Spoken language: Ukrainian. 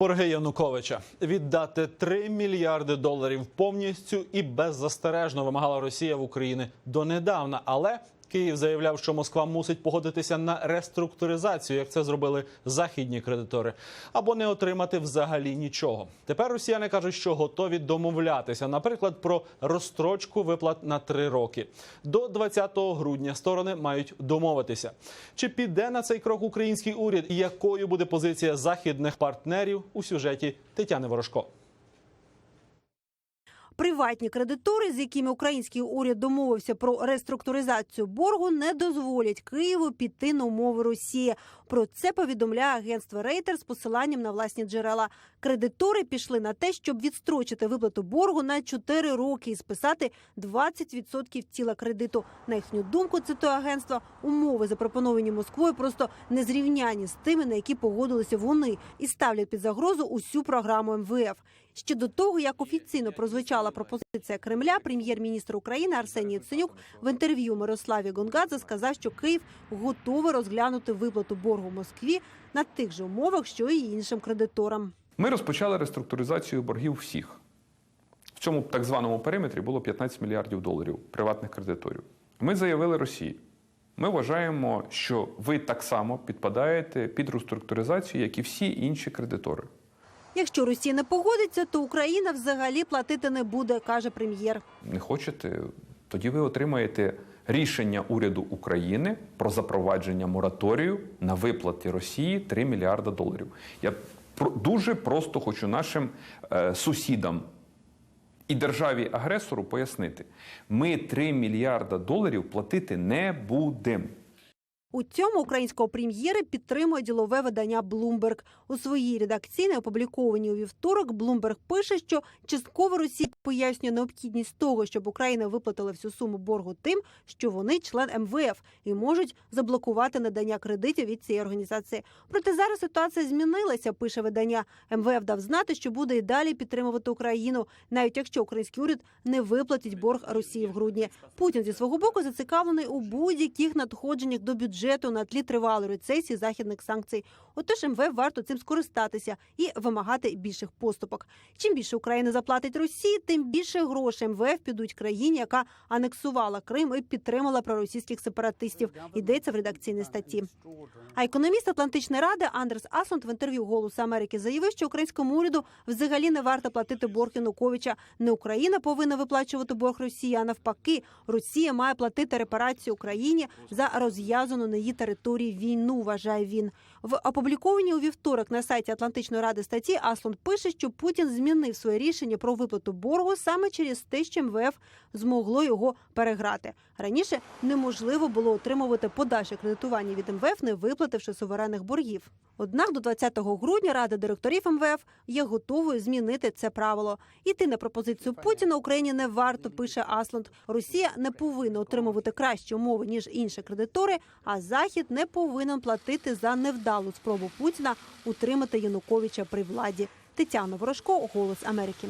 Борги Януковича віддати 3 мільярди доларів повністю і беззастережно вимагала Росія в Україні донедавна. Але Київ заявляв, що Москва мусить погодитися на реструктуризацію, як це зробили західні кредитори, або не отримати взагалі нічого. Тепер росіяни кажуть, що готові домовлятися, наприклад, про розстрочку виплат на три роки. До 20 грудня сторони мають домовитися. Чи піде на цей крок український уряд і якою буде позиція західних партнерів у сюжеті Тетяни Ворожко? Приватні кредитори, з якими український уряд домовився про реструктуризацію боргу, не дозволять Києву піти на умови Росії. Про це повідомляє агентство Рейтер з посиланням на власні джерела. Кредитори пішли на те, щоб відстрочити виплату боргу на 4 роки і списати 20% тіла кредиту. На їхню думку, цитує агентство, умови запропоновані Москвою просто незрівняні з тими, на які погодилися вони, і ставлять під загрозу усю програму МВФ. Ще до того, як офіційно прозвучала пропозиція Кремля, прем'єр-міністр України Арсеній Яценюк в інтерв'ю Мирославі Гонгадзе сказав, що Київ готовий розглянути виплату боргу Москві на тих же умовах, що і іншим кредиторам. Ми розпочали реструктуризацію боргів всіх. В цьому так званому периметрі було 15 мільярдів доларів приватних кредиторів. Ми заявили Росії. Ми вважаємо, що ви так само підпадаєте під реструктуризацію, як і всі інші кредитори. Якщо Росія не погодиться, то Україна взагалі платити не буде, каже прем'єр. Не хочете, тоді ви отримаєте рішення уряду України про запровадження мораторію на виплати Росії 3 мільярда доларів. Я дуже просто хочу нашим е, сусідам і державі-агресору пояснити: ми 3 мільярда доларів платити не будемо. У цьому українського прем'єра підтримує ділове видання Bloomberg. У своїй редакційній опублікованій у вівторок Bloomberg пише, що частково Росія пояснює необхідність того, щоб Україна виплатила всю суму боргу тим, що вони член МВФ і можуть заблокувати надання кредитів від цієї організації. Проте зараз ситуація змінилася. Пише видання. МВФ дав знати, що буде і далі підтримувати Україну, навіть якщо український уряд не виплатить борг Росії в грудні. Путін зі свого боку зацікавлений у будь-яких надходженнях до бюджету на тлі тривалої рецесії західних санкцій. Отож МВФ варто цим скористатися і вимагати більших поступок. Чим більше Україна заплатить Росії, тим більше грошей МВФ підуть країні, яка анексувала Крим і підтримала проросійських сепаратистів. Йдеться в редакційній статті. А економіст Атлантичної ради Андрес Асунд в інтерв'ю Голосу Америки заявив, що українському уряду взагалі не варто платити борг Януковича. Не Україна повинна виплачувати борг Росії, а навпаки, Росія має платити репарацію Україні за розв'язану на її території війну. Вважає він в опублікованій у вівторок на сайті Атлантичної ради статті. Аслунд пише, що Путін змінив своє рішення про виплату боргу саме через те, що МВФ змогло його переграти. Раніше неможливо було отримувати подальше кредитування від МВФ, не виплативши суверенних боргів. Однак до 20 грудня Рада директорів МВФ є готовою змінити це правило. Іти на пропозицію Путіна Україні не варто, пише Асланд. Росія не повинна отримувати кращі умови ніж інші кредитори, Захід не повинен платити за невдалу спробу Путіна утримати Януковича при владі. Тетяна Ворожко, Голос Америки.